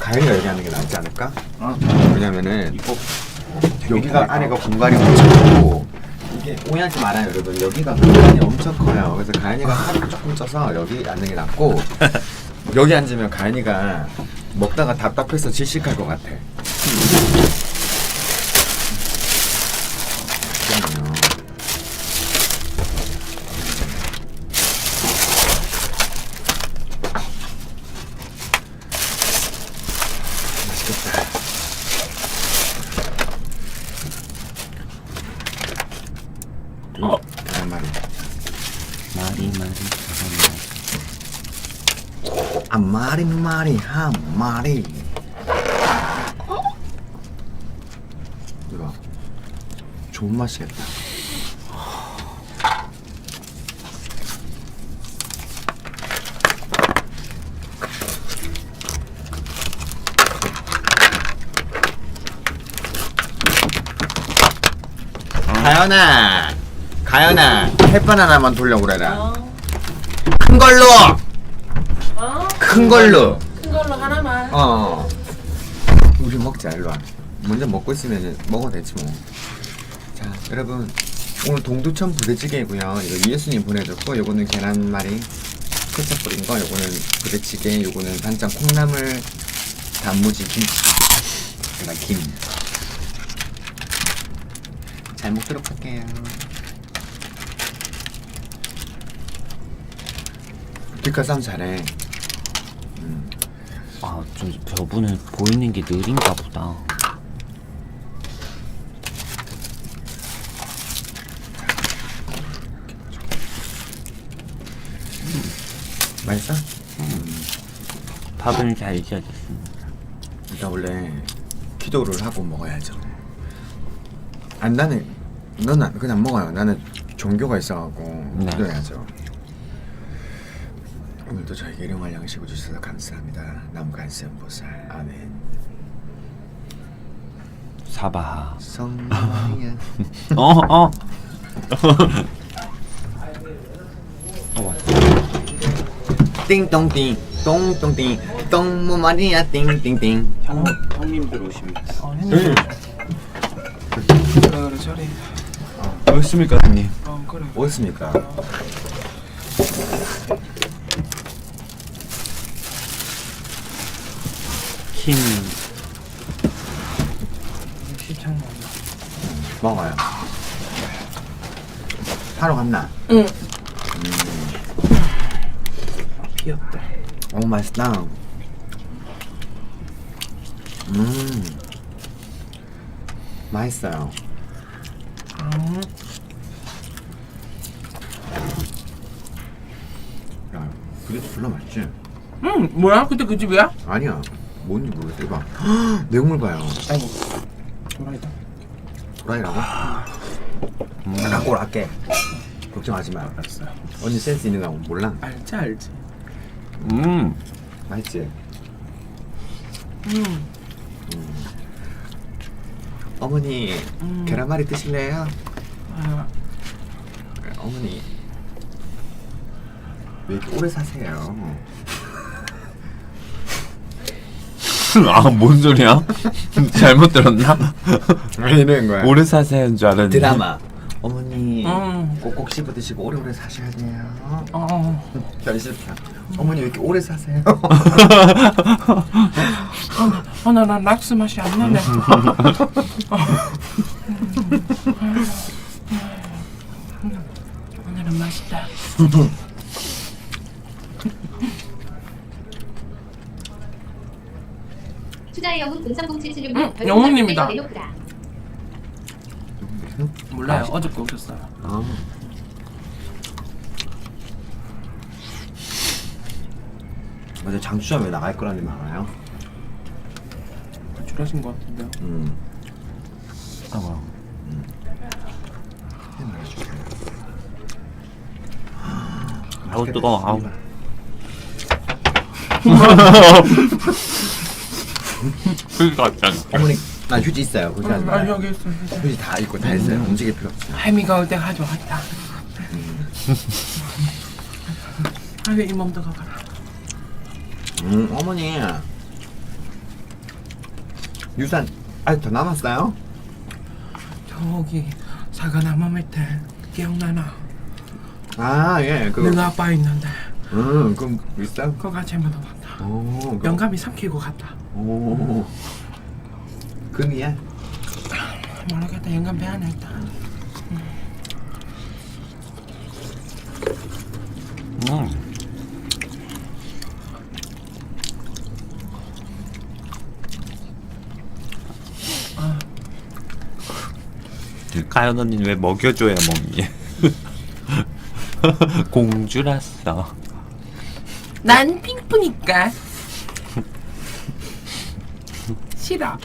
가연이가 얘기하는 게 낫지 않을까? 어? 왜냐면은 이거 여기가 안에가 공간이 엄청 크고 이게 오해하지 말아요 여러분 여기가 공간이 엄청 커요 그래서 가연이가 살을 조금 쪄서 여기 앉는 게 낫고 여기 앉으면 가연이가 먹다가 답답해서 질식할 것 같아 그러면 맛있겠다 어. 계란말이 마리 마리 잠깐만 한 마리 마리 한 마리. 이거 좋은 맛이겠다. 가연아 가연아 햇반 하나만 돌려보래라 큰 걸로 어? 큰 걸로 큰 걸로 하나만. 어. 우리 먹자 일로 와. 먼저 먹고 있으면 먹어도 되지 뭐. 자 여러분 오늘 동두천 부대찌개고요. 이거 이예수님 보내줬고 요거는 계란말이 케첩 뿌린 거. 요거는 부대찌개. 요거는 반찬 콩나물 단무지 김치. 제가 김. 잘 먹도록 할게요. 뒷가쌈 잘해. 아좀 저분은 보이는 게 느린가 보다 맛있어? 밥은 잘 지어졌습니다 일단 원래 기도를 하고 먹어야죠. 안 나는 너는 그냥 먹어요. 나는 종교가 있어갖고 네. 기도해야죠. 오늘도 저에게 일용할 양식을 주셔서 감사합니다. 남간센 보살 아멘. 사바하 성령이야. 어 어 띵동띵 똥똥띵 똥무마리야 띵띵띵. 형, 형님들 오십니다 응. 그래 그래 저리 오십니까 형님 어 그래 뭐였습니까? 흰 시창 먹어요. 하러 갔나? 응. 귀엽다 오 맛있다. 음 맛있어요. 야 그게 졸라 맛있지? 응 뭐야 그때 그 집이야? 아니야 뭔지 모르겠어. 이봐 내용물 봐요. 아이고 도라이다 도라이라고? 갖고 올게. 걱정하지 마. 알았어 언니 센스 있는 거 몰라. 알지 알지 음 맛있지? 음 어머니 음. 계란말이 드실래요? 아, 어머니 왜 이렇게 오래 사세요? 아, 뭔 소리야? 잘못 들었나? 왜 이러는 거야? 오래 사세요인 줄 알았는데. 드라마 어머니 음. 꼭꼭 씹어 드시고 오래오래 사셔야 돼요 어 변실편 어머니 왜 이렇게 오래 사세요? 어 나 나 락스 맛이 안 나네 오늘은 맛있다 투자의 영웅 0307766 응, 영웅님이다. 내놓구라. 몰라요 어저께 오셨어요 아. 어제 장추점에 나갈 거라는 말 알아요? 줄하신 것 같은데요 음. 아, 뭐야. 아우, 뜨거워, 아우. 그니까 않아. 어머니 나 휴지 있어요 그지 아 않나요? 여기 있어 휴지 다 있고 다 했어요 움직일 필요 없어요 할미가 올 때 가져왔다 아왜 이 몸도 가봐라 음 어머니 유산 아직 더 남았어요? 저기 사과나무 밑에 기억나나? 아, 예. 그 내가 아빠 있는데 음, 그럼 있어? 그거 같이 먹어봤다. 오. 그- 영감이 삼키고 갔다. 오. 금이야? 모르겠다. 영감 배 안에 있다. 음. 가연 언니는 왜 먹여줘야 먹니? 공주랐어. 난 핑크니까 싫어.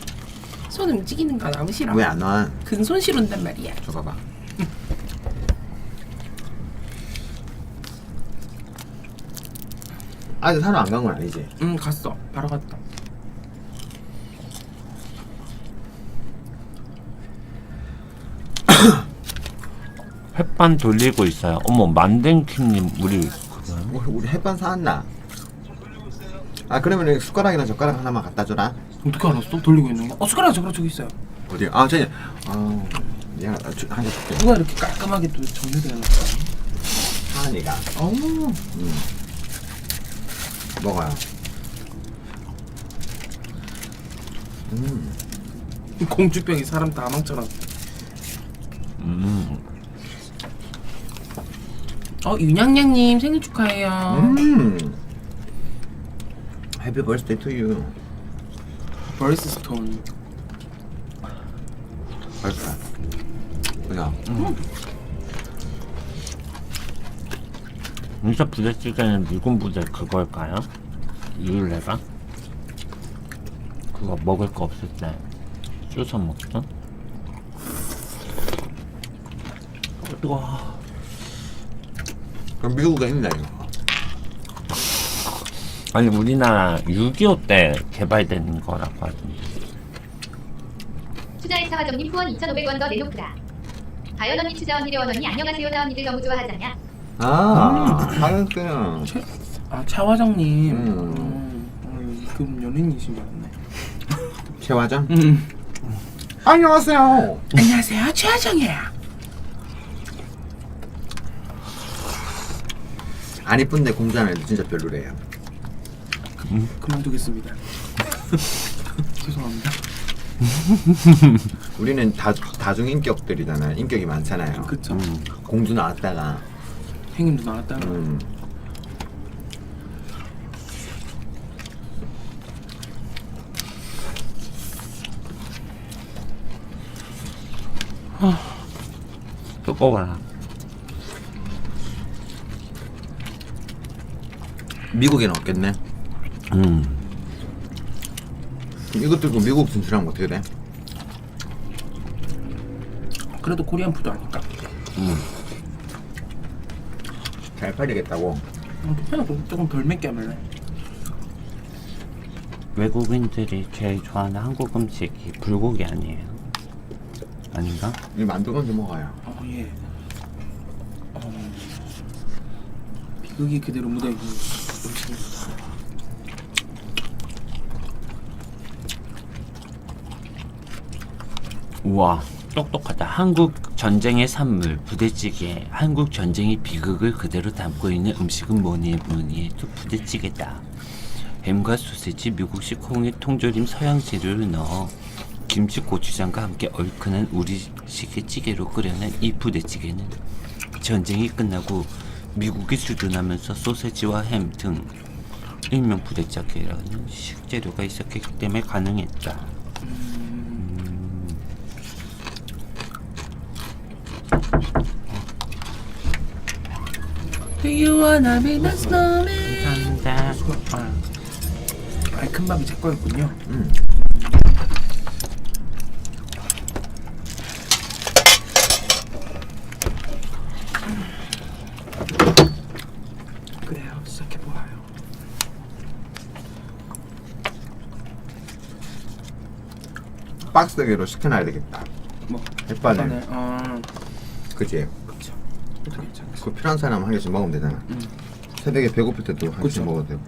손 움직이는 거 너무 싫어. 왜 안 와? 근손 싫은단 말이야. 줘봐 봐. 아직 사러 안 간 건 아니지? 응 갔어. 바로 갔다. 햇반 돌리고 있어요. 어머 만댕킴님 우리 그거요? 우리, 우리 햇반 사왔나? 아 그러면 숟가락이나 젓가락 하나만 갖다 줘라. 어떻게 알았어? 돌리고 있는 거? 어 숟가락 젓가락 저기 있어요. 어디? 아 저기. 아, 내가 한개 줄게. 누가 이렇게 깔끔하게 또 정리되어 놨어? 하은이가 어우 먹어요. 음, 공주병이 사람 다 망쳐놨어. 음. 어 윤양양님 생일 축하해요. 음. Happy birthday to you. 버리스 스톤. 맛있다. 그냥 진짜 부대찌개는 미군 부대 그걸까요? 이율레가? 그거 먹을 거 없을 때 쭈서 먹던? 어, 뜨거워. 그럼 미국에 있나 이거? 아니 우리나라 6.25 때 개발된 거라고 하던데 투자의 사화정님 후원 2,500원 더 내놓구라. 다현 언니, 추자 언니, 려원 언니 안녕하세요. 나 언니들 너무 좋아하잖냐. 아, 하은쌤. 아 차화정님. 음. 음. 음, 그 연예인이신 줄 알았네. 최 화장? 음. 안녕하세요. 안녕하세요 최화정이에요. 안 이쁜데 공주하면 진짜 별로래요. 그만두겠습니다. 죄송합니다. 우리는 다, 다중 인격들이잖아요. 인격이 많잖아요. 그쵸. 음. 공주 나왔다가 행님도 나왔다가 음, 뜨거워라 미국에는 없겠네. 음. 그럼 이것 들고 미국 진출하면 어떻게 돼? 그래도 코리안 푸드 아니까. 잘 팔리겠다고. 음, 그냥 좀- 조금 덜 맵게 하면 외국인들이 제일 좋아하는 한국 음식이 불고기 아니에요? 아닌가? 이 만두 건져 먹어요. 어 예. 어, 비극이 그대로 묻어있는 음식입니다. 우와. 똑똑하다. 한국 전쟁의 산물 부대찌개. 한국 전쟁의 비극을 그대로 담고 있는 음식은 뭐니 뭐니 해도 부대찌개다. 햄과 소세지 미국식 콩에 통조림 서양 재료를 넣어 김치 고추장과 함께 얼큰한 우리식의 찌개로 끓여낸 이 부대찌개는 전쟁이 끝나고 미국이 수둔하면서 소세지와 햄 등 일명 부대찌개라는 식재료가 있었기 때문에 가능했다 Do you wanna be the snowman? 감사합니다 아, 아, 큰 밥이 제 거였군요. 음. 그래요, 시작해 보아요. 박스기로 시켜놔야 되겠다. 뭐 햇반을. 아, 그치? 그 필요한 사람 한 개씩 먹으면 되잖아. 음. 새벽에 배고플 때도 한 개씩. 먹어도 되고.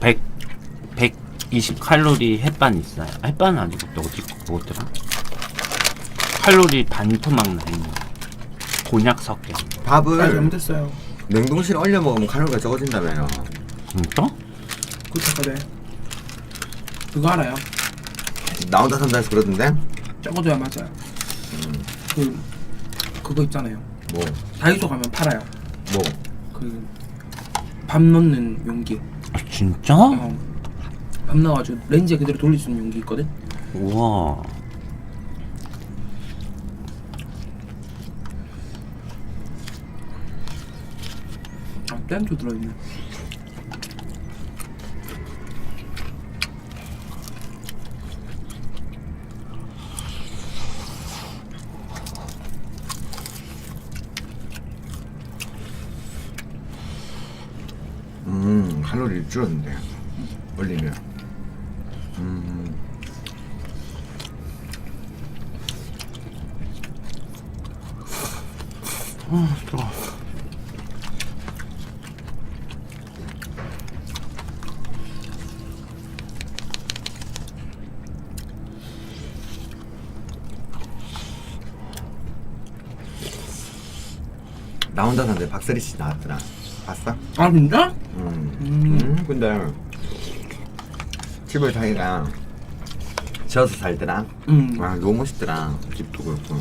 100 120 칼로리 햇반 있어요. 햇반은 아니고 또 어디 뭐더라? 칼로리 반 토막 나 있는 곤약 섞여. 아 밥을 잘못했어요 냉동실에 얼려 먹으면 칼로리가 적어진다며요. 진짜? 그쵸 그래 그거 알아요? 나 혼자 산다 해서 그러던데? 적어줘야 맞아요 그 그거 있잖아요 뭐, 다이소 가면 팔아요 뭐. 그 밥 넣는 용기 아, 진짜? 어. 밥 넣어가지고 렌즈에 그대로 돌릴 수 있는 용기 있거든 우와. 아 땡초 들어있네 음, 칼로리 줄었는데. 얼리면. 음. 아, 좋아. 나 혼자 산데 박세리 씨 나왔더라. 봤어? 아 진짜? 음. 음. 음, 근데 집을 자기가 지어서 살더라. 음. 와, 너무 멋있더라. 집도 그렇고.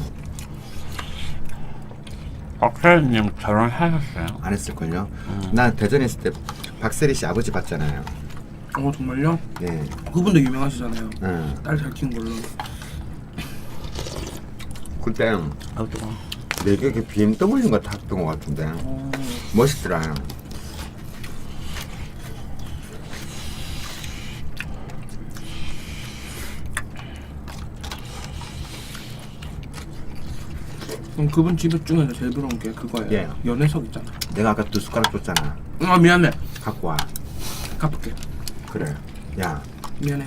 박사님 결혼하셨어요? 안 했을걸요? 나 대전에 있을 때 박세리 씨 아버지 봤잖아요. 어 정말요? 네. 그분도 유명하시잖아요 응. 딸 잘 키운 걸로 그때 아, 좋아. 내격에 BMW인가 탔던 것 같은데. 어. 멋있더라. 그럼 그분 집 중에서 제일 부러운 게 그거예요 예. 연애석 있잖아 내가 아까 두 숟가락 줬잖아. 아 미안해 갖고 와. 갚을게 그래. 야, 미안해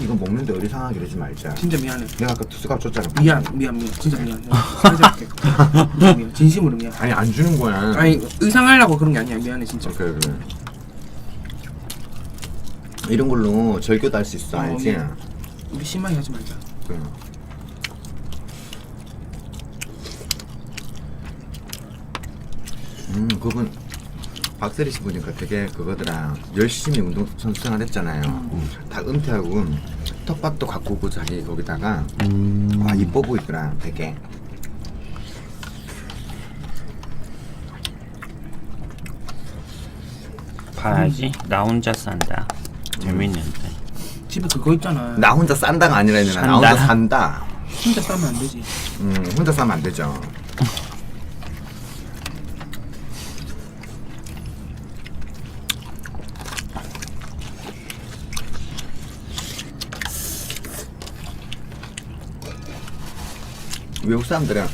이거 먹는데 어리 상하게 그러지 말자. 진짜 미안해 내가 아까 두 숟가락 줬잖아. 미안 미안 미안 진짜 미안 사죄할게 진짜 미안 진심으로 미안 아니 안 주는 거야. 아니 의상하려고 그런 게 아니야 미안해 진짜 그래 그래. 이런 걸로 절교도 할 수 있어, 어, 알지? 네. 우리 심하게 하지 말자 그래. 음, 그분 박세리 씨 보니까 되게 그거더라. 열심히 운동 선수 생활 했잖아요. 다 은퇴하고 텃밭도 갖고 오고 자기 거기다가 음. 와 이뻐 보이더라, 되게. 봐야지. 나 혼자 산다. 재밌는데. 집에 그거 있잖아 나 혼자 싼다가 아니라 했나 나 혼자. 산다. 혼자 싸면 안 되지 음, 혼자 싸면 안 되죠. 외국 사람들은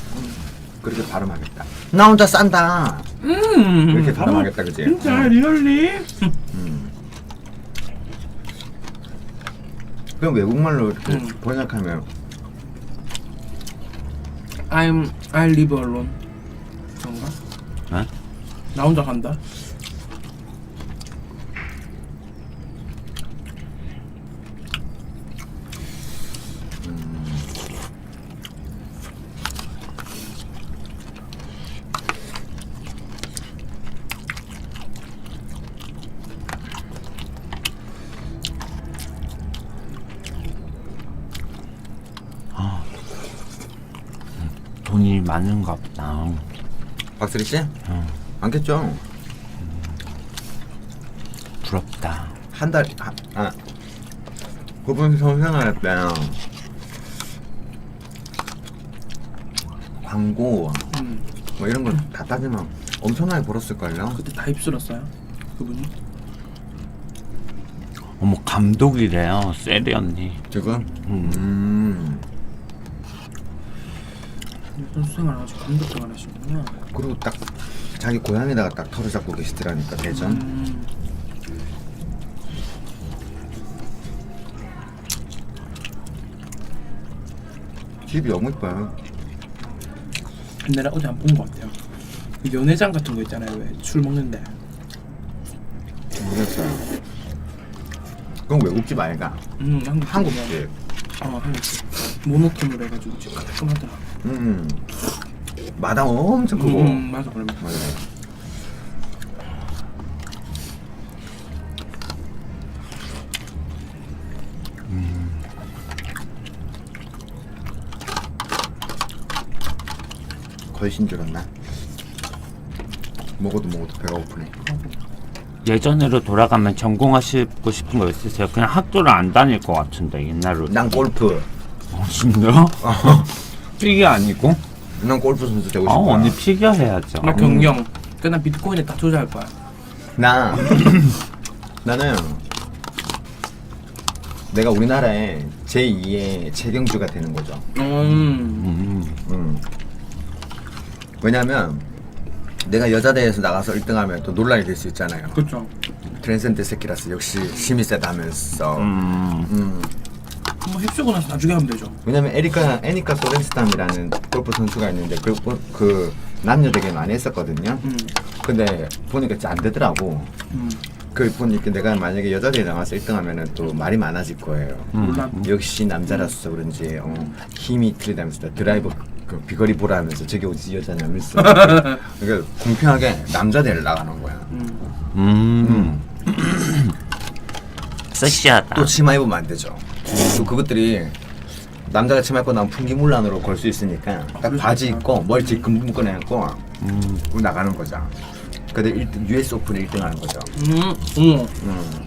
그렇게 발음하겠다. 나 혼자 싼다. 음 이렇게 발음하겠다, 그지? 진짜 리얼리 그럼 외국말로 이렇게 음. 번역하면 I'm I live alone 그런가? 어? 나 혼자 간다 돈이 많은가 보다. 박슬이 씨? 많겠죠. 부럽다. 한 달, 아, 아. 그분 성생활할 때 광고 음 뭐 이런 걸 다 따지면 엄청나게 벌었을걸요? 그때 다 입술었어요 그분이 어머 감독이래요. 세리 언니. 지금? 음. 음. 선수 생활 아주 감독 생활 하시는구나 그리고 딱 자기 고향에다가 딱 털을 잡고 계시더라니까 대전. 음. 집이 너무 이뻐요. 옛날에 어디 안 본 것 같아요. 그 연회장 같은 거 있잖아요 왜? 술 먹는데. 모르겠어요. 그건 외국집 아이가? 음 한국 한국집. 어 한국집. 모노톤으로 해가지고 진짜 깔끔하더라 음 마당 엄청 크고 음 맞아 그러면 맞아요. 걸신 줄 알았나? 먹어도 먹어도 배가 고프네. 예전으로 돌아가면 전공하시고 싶은 거 있으세요? 그냥 학교를 안 다닐 것 같은데 옛날로. 난 골프. 어, 진짜? 피겨 아니고? 난 골프 선수 되고 아 싶어. 언니 피겨 해야죠. 나 경영 그나 비트코인에 다 투자할 거야 나 나는 내가 우리나라의 제2의 최경주가 되는 거죠. 음 음. 음. 왜냐면 내가 여자 대회에서 나가서 1등하면 또 논란이 될 수 있잖아요. 그렇죠 트랜센드 세키라스 역시 힘이 세다면서. 음. 음. 한번 휩쓰고 나서 나중에 하면 되죠 왜냐면 에리카 에니카 소렌스탐이라는 골프 선수가 있는데 그, 그 남녀 되게 많이 했었거든요. 음 근데 보니까 진짜 안 되더라고. 음. 그 보니까 내가 만약에 여자 대회 나가서 1등하면은 또 말이 많아질 거예요. 몰라 역시 남자라서 그런지 어, 힘이 틀리다면서 드라이버 그 비거리 보라 하면서 저게 어디 여자냐면서 그러니까 공평하게 남자 대회를 나가는 거야. 음. 음. 섹시하다. 또 치마 입으면 안 되죠. 또 그것들이 남자가 치마 입고 나면 풍기물란으로 걸 수 있으니까 딱 바지 입고 머리 뒤금 묶어내고 음. 나가는 거죠. 근데 1등, US 오픈에 1등 하는 거죠. 음, 어머, 음.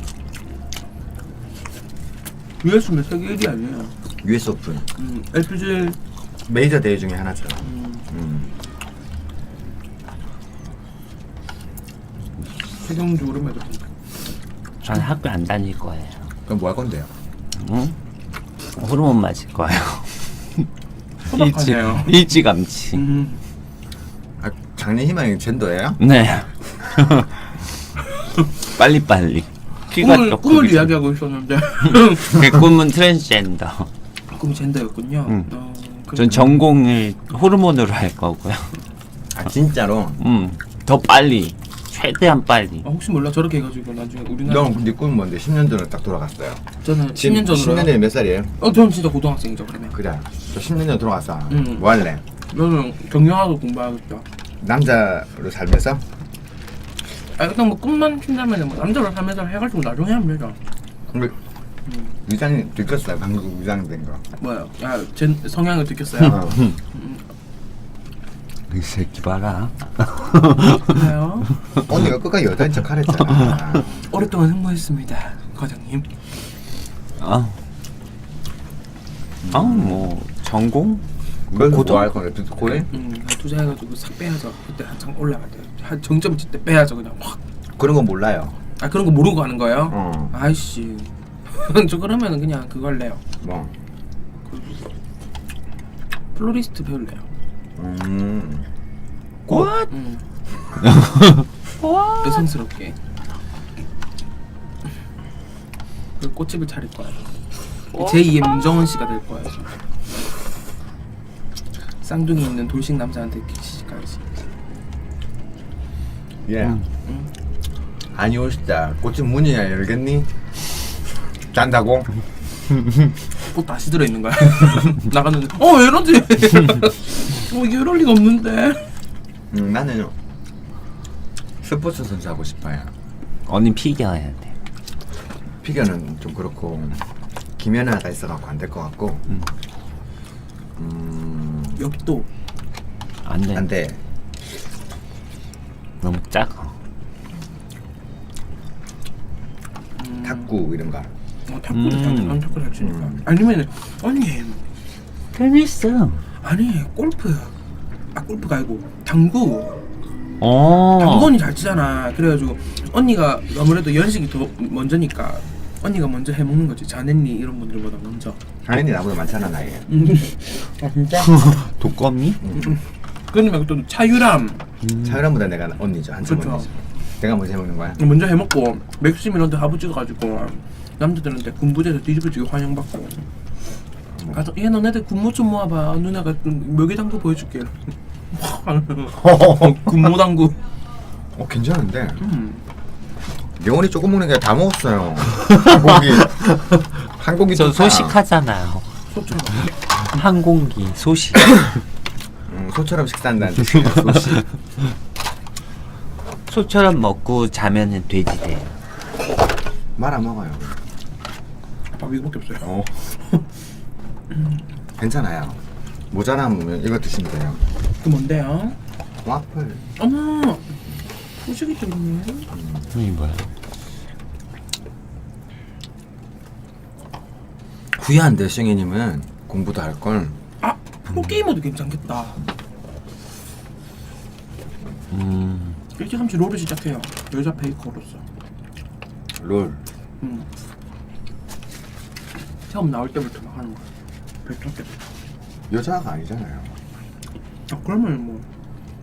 US면 세계 1위 아니에요? US 오픈 음, LPG, 메이저 대회 중에 하나잖아. 음, 음. 세경주 오랜만에 듣습니다. 전 학교 안 다닐 거예요. 그럼 뭐 할 건데요? 응? 호르몬 맞을 거예요. 일찌, 소박하네요. 일찌감치. 음, 아, 장래 희망이 젠더예요? 네. 빨리 빨리. 키가 꿈을, 또 꿈을 전- 이야기하고 있었는데 그 꿈은 트랜스젠더. 꿈이 젠더였군요. 음. 어, 전 그렇군요. 전공을 호르몬으로 할 거고요. 아 진짜로? 음, 더 빨리. 최대한 빨리. 아, 혹시 몰라 저렇게 해가지고 나중에 우리나라 넌네 꿈은 뭔데? 10년 전으로 딱 돌아갔어요. 저는 지금 10년 전으로 10년 전에 몇 살이에요? 어 저는 진짜 고등학생이죠 그러면 그래. 저 10년 전에 돌아갔어. 음. 뭐 할래? 저는 경영학을 공부하겠다 남자로 살면서? 아 일단 뭐 꿈만 핀다면 뭐 남자로 살면서 해가지고 나중에 하면 되죠 근데 위장이 들켰어요. 방금 위장 된 거. 뭐야 야제 성향을 느꼈어요 어. 이 새끼 봐라. 그래요 언니가 끝까지 여자인 척 하랬잖아. 오랫동안 흥모했습니다 과장님 아. 아, 뭐, 전공? 그래서 고등- 뭐할 건데? 비트코인? 음 투자해가지고 싹 빼야죠 그때 한창 올라갈 때 한 정점 칠때 빼야죠 그냥 확 그런 건 몰라요. 아 그런 거 모르고 하는 거예요? 어. 아이씨 저 그러면은 그냥 그거 할래요 뭐. 플로리스트 배울래요 음. 꽃? 음. 여성스럽게 그 꽃집을 차릴 거예요 제2의 문정원 씨가 될 거예요 쌍둥이 있는 돌싱 남자한테 시집가야지 예. 음. 아니 오시다. 꽃집 문이야 열겠니? 잔다고? 꽃 다시 들어있는 거야 나갔는데 어 이러지 어 이게 이럴 리가 없는데 음, 나는 스포츠 선수 하고 싶어요. 언니 피겨 해야 돼. 피겨는 좀 그렇고 김연아가 있어갖고 안 될 것 같고. 음. 음. 여기 또안 돼. 안 돼. 너무 작아. 음, 탁구 이런 거. 어, 탁구도 잘 음. 난 탁구 잘 치니까 음. 아니면은 언니 테니스. 아니 골프 아 골프가 아니고 당구 어. 당구 언니 잘 치잖아 그래가지고 언니가 아무래도 연식이 더 먼저니까 언니가 먼저 해먹는 거지 자네니 이런 분들보다 먼저 당연히 나보다 많잖아 나이. 음. 아 진짜? 독거미? 그러니 말고 또 차유람 차유람보다 내가 언니죠 한참 그쵸. 언니죠. 내가 먼저 해먹는 거야. 먼저 해먹고 맥심 이런 데 하부 찍어가지고 남자들한테 군부대에서 뒤집어지게 환영받고 가서 얘 너네들 군무 좀 모아봐 누나가 좀 묘기당구 보여줄게 군무 당구 어 괜찮은데. 음. 영원히 조금 먹는 게 다 먹었어요. 한 고기. 한 고기 저 좋다. 소식하잖아요. 소처럼. 한 공기 소식. 음, 소처럼 식사한다는 뜻이에요. 소식. 소처럼 먹고 자면은 돼지 돼요. 말안 먹어요. 밥 이거밖에 없어요. 어. 괜찮아요. 모자라면 이거 드시면 돼요. 그 뭔데요? 와플. 어머, 후식이 좀 있네. 이 뭐야? 후회한데 싱이님은 공부도 할 걸. 아, 프로게이머도 괜찮겠다. 음. 일찌감치 롤을 시작해요. 여자 페이커로서. 롤. 음. 처음 나올 때부터 막 하는 거야. 여자가 아니잖아요. 아, 그러면 뭐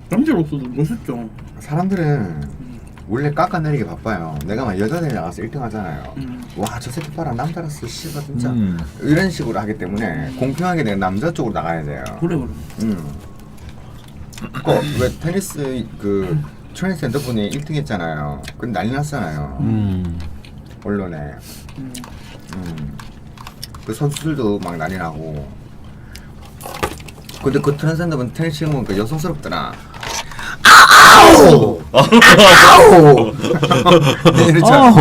남자로서도 멋있죠. 사람들은 원래 깎아내리기 바빠요. 내가 막 여자들이 나가서 1등 하잖아요. 음. 와, 저 새끼 봐라. 남자라서 씨발 진짜. 음. 이런 식으로 하기 때문에 공평하게 내가 남자 쪽으로 나가야 돼요. 그래 그래. 음. 그왜 테니스 그 트랜스젠더 분이 1등 했잖아요. 그 난리 났잖아요. 음. 언론에. 음. 음. 그 선수들도 막 난리 나고. 근데 그 트랜스젠더 분 테니스 치는 보니까 여성스럽더라. 아우! 아우! 이랬잖아.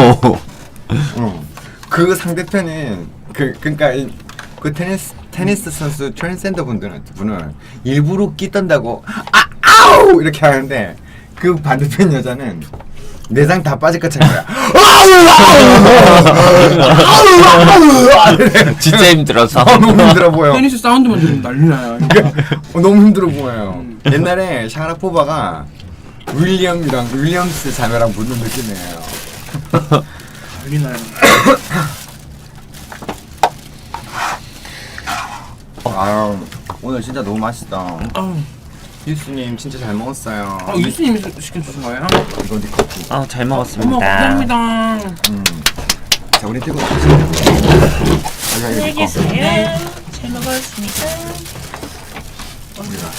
어. 그 상대편은 그 그러니까 이- 그 테니스 테니스 선수 트랜스젠더 분들은 분은 일부러 끼 떤다고 아 아우 이렇게 하는데 그 반대편 여자는 내장 다 빠질 것처럼. 진짜 힘들어서. 아, 너무 힘들어 보여. 테니스 사운드만 들으면 난리 나요. 어, 너무 힘들어 보여요. 옛날에 샤라포바가 윌리엄이랑 윌리엄스 자매랑 붙는 느낌이에요. 난리 나요. 아유 오늘 진짜 너무 맛있다. 아, 유수님 진짜 잘 먹었어요. 아 시- 시켜주신 거예요? 이거 네 커피. 아, 잘 어머 먹었습니다. 감사합니다. 음. 자 우리 뜨거 드시면 안녕히 계세요. 잘 먹었습니다. 우리가